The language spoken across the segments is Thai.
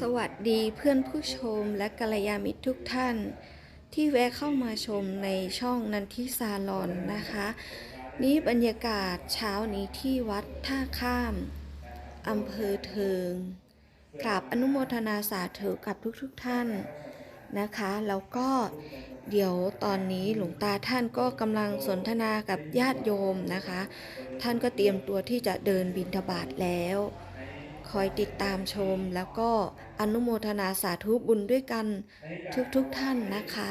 สวัสดีเพื่อนผู้ชมและกัลยาณมิตรทุกท่าน ที่แวะเข้ามาชมในช่องนันทิซาลอนนะคะ นี่บรรยากาศเช้านี้ที่วัดท่าข้ามอำเภอเทิงกราบอนุโมทนาสาธุกับทุกๆทท่านนะคะ แล้วก็เดี๋ยวตอนนี้หลวงตาท่านก็กำลังสนทนากับญาติโยมนะคะ ท่านก็เตรียมตัวที่จะเดินบิณฑบาตแล้ว คอยติดตามชม แล้วก็อนุโมทนาสาธุบุญด้วยกันทุกๆทท่านนะคะ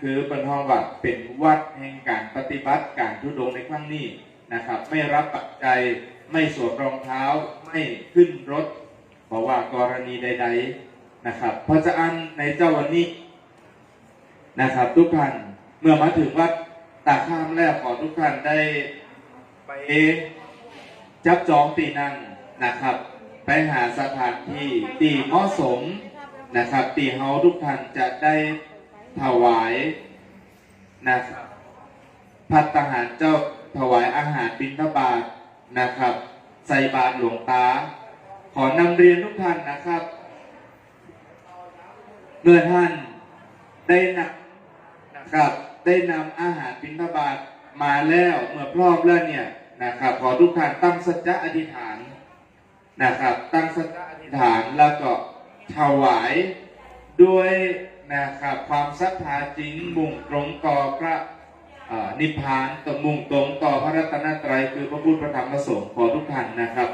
คือบรรทองวัดเป็นวัดแห่งการปฏิบัติการทุดงในครั้งนี้นะครับ ไม่รับปัจจัยไม่สวมรองเท้าไม่ขึ้นรถ เพราะว่ากรณีใด ๆนะครับพราะฉะนั้นในเจ้าวันนี้นะครับ ทุกท่านเมื่อมาถึงวัดตาข้ามแล้วขอทุกท่านได้ไปจับจองตีนั่งนะครับ ไปหาสถานที่ตีเหมาะสมนะครับตีเฮาทุกท่านจะได้ ถวายนะครับพัตตาหารเจ้าถวายอาหารบิณฑบาตนะครับ ใส่บาตรหลวงตา ขอนำเรียนทุกท่านนะครับ เมื่อท่านได้นำนะครับได้นำอาหารบิณฑบาตมาแล้วเมื่อพร้อมแล้วเนี่ยนะครับขอทุกท่านตั้งสัจจะอธิษฐานนะครับ ตั้งสัจจะอธิษฐานแล้วก็ถวายด้วย นะครับความศรัทธาจริงมุ่งตรงต่อพระนิพพานต่อมุ่งตรงต่อพระรัตนตรัยคือพระพุทธพระธรรมพระสงฆ์ขอทุกท่านนะครับ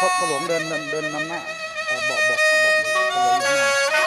พระหลวงเดินเดินเดินนำหน้าบอกบอกบอกพระหลวงนำหน้า